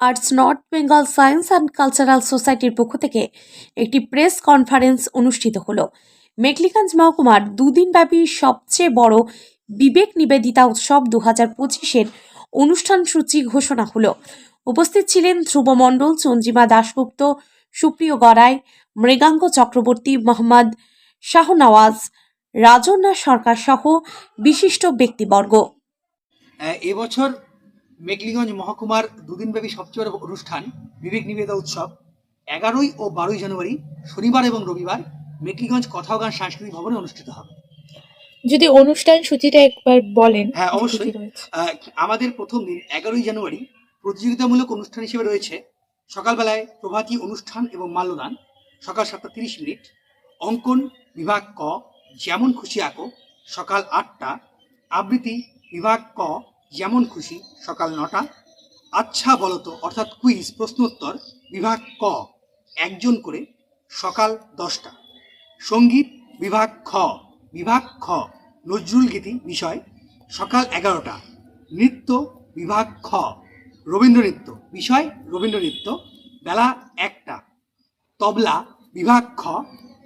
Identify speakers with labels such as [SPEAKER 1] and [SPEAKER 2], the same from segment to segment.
[SPEAKER 1] Arts north Bengal science and cultural সোসাইটির পক্ষ থেকে একটি প্রেস কনফারেন্স অনুষ্ঠিত হলো। মেকলিগঞ্জ মহকুমার দুদিনব্যাপী সবচেয়ে বড় বিবেক নিবেদিতা উৎসব দু হাজার পঁচিশের অনুষ্ঠান সূচি ঘোষণা হলো। উপস্থিত ছিলেন ধ্রুব মণ্ডল চঞ্জিমা দাশগুপ্ত, সুপ্রিয় গড়াই, মৃগাঙ্গ চক্রবর্তী, মোহাম্মদ শাহনওয়াজ, রাজন্যা সরকার সহ বিশিষ্ট ব্যক্তিবর্গ।
[SPEAKER 2] এবছর মেকলিগঞ্জ মহকুমার দুদিনব্যাপী সবচেয়ে বড় অনুষ্ঠান বিবেক নিবেদা উৎসব। এগারোই ও বারোই জানুয়ারি শনিবার এবং রবিবার মেঘলিগঞ্জ কথা গান সাংস্কৃতিক ভবনে অনুষ্ঠিত হবে।
[SPEAKER 3] যদি অনুষ্ঠান সূচিটা একবার বলেন
[SPEAKER 2] হ্যাঁ, অবশ্যই। আমাদের প্রথম দিন এগারোই জানুয়ারি প্রতিযোগিতামূলক অনুষ্ঠান হিসেবে রয়েছে সকালবেলায় প্রভাতী অনুষ্ঠান এবং মাল্যদান সকাল সাতটা তিরিশ মিনিট অঙ্কন বিভাগ ক যেমন খুশি আঁকো সকাল আটটা আবৃত্তি বিভাগ ক যেমন খুশি, সকাল নটা। আচ্ছা বলতো, অর্থাৎ কুইজ প্রশ্নোত্তর, বিভাগ ক। একজন করে সকাল দশটা। সংগীত, বিভাগ খ। বিভাগ খ। নজরুল গীতি বিষয়, সকাল এগারোটা। নৃত্য, বিভাগ খ। রবীন্দ্রনৃত্য বিষয় রবীন্দ্রনৃত্য বেলা একটা। তবলা, বিভাগ খ।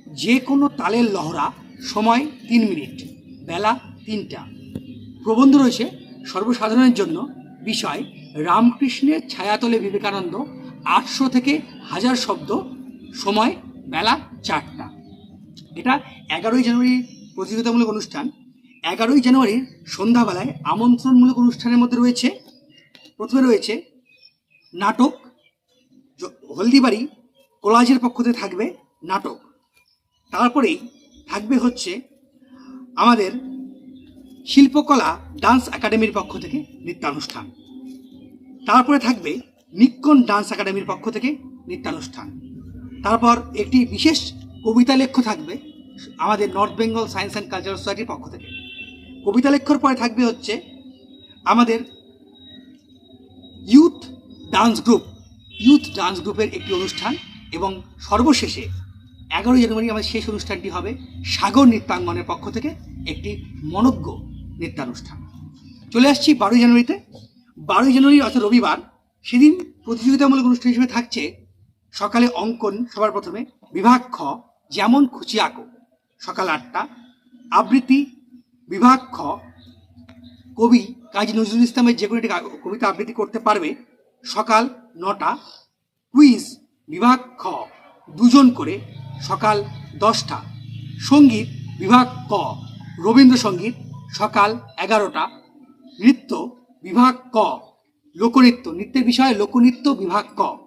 [SPEAKER 2] যে কোনো তালের লহরা, সময় তিন মিনিট, বেলা তিনটা। প্রবন্ধ রয়েছে সর্বসাধারণের জন্য বিষয় রামকৃষ্ণের ছায়াতলে বিবেকানন্দ আটশো থেকে হাজার শব্দ সময় বেলা চারটা। এটা এগারোই জানুয়ারি প্রতিযোগিতামূলক অনুষ্ঠান। এগারোই জানুয়ারির সন্ধ্যাবেলায় আমন্ত্রণমূলক অনুষ্ঠানের মধ্যে রয়েছে, প্রথমে রয়েছে নাটক হলদিবাড়ি কোলাজের পক্ষ থেকে থাকবে নাটক। তারপরেই থাকবে হচ্ছে আমাদের শিল্পকলা ডান্স একাডেমির পক্ষ থেকে নৃত্যানুষ্ঠান। তারপরে থাকবে নিক্কন ডান্স একাডেমির পক্ষ থেকে নৃত্যানুষ্ঠান। তারপর একটি বিশেষ কবিতা লেখ্য থাকবে আমাদের north Bengal science and cultural সোসাইটির পক্ষ থেকে। কবিতা লেখ্যর পরে থাকবে হচ্ছে আমাদের youth dance group. Youth dance গ্রুপের একটি অনুষ্ঠান এবং সর্বশেষে এগারোই জানুয়ারি আমাদের শেষ অনুষ্ঠানটি হবে সাগর নৃত্যাঙ্গনের পক্ষ থেকে একটি মনজ্ঞ নৃত্যানুষ্ঠান। চলে আসছি বারোই জানুয়ারিতে। বারোই জানুয়ারি, অর্থাৎ রবিবার, সেদিন প্রতিযোগিতামূলক অনুষ্ঠান হিসেবে থাকছে সকালে অঙ্কন সবার প্রথমে বিভাগ খ, যেমন খুশি আঁকো। সকাল আটটা। আবৃত্তি, বিভাগ খ। কবি কাজী নজরুল ইসলামের যে কোনো একটি কবিতা আবৃত্তি করতে পারবে সকাল নটা। কুইজ, বিভাগ খ। দুজন করে সকাল দশটা। সংগীত বিভাগ ক। রবীন্দ্রসঙ্গীত সকাল এগারোটা। নৃত্য বিভাগ ক। লোকনৃত্য, নৃত্যের বিষয়ে লোকনৃত্য বিভাগ ক।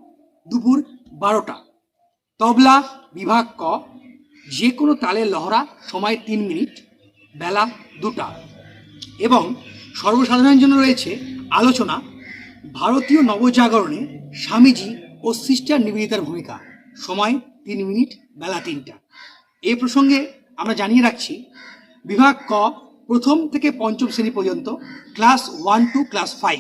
[SPEAKER 2] দুপুর বারোটা। তবলা বিভাগ ক। যে কোনো তালের লহরা, সময় তিন মিনিট, বেলা দুটা। এবং সর্বসাধারণের জন্য রয়েছে আলোচনা, ভারতীয় নবজাগরণে স্বামীজি ও সিস্টার নিবেদিতার ভূমিকা। সময় তিন মিনিট, বেলা তিনটা। এ প্রসঙ্গে আমরা জানিয়ে রাখছি, বিভাগ ক প্রথম থেকে পঞ্চম শ্রেণি পর্যন্ত, class one two, class five.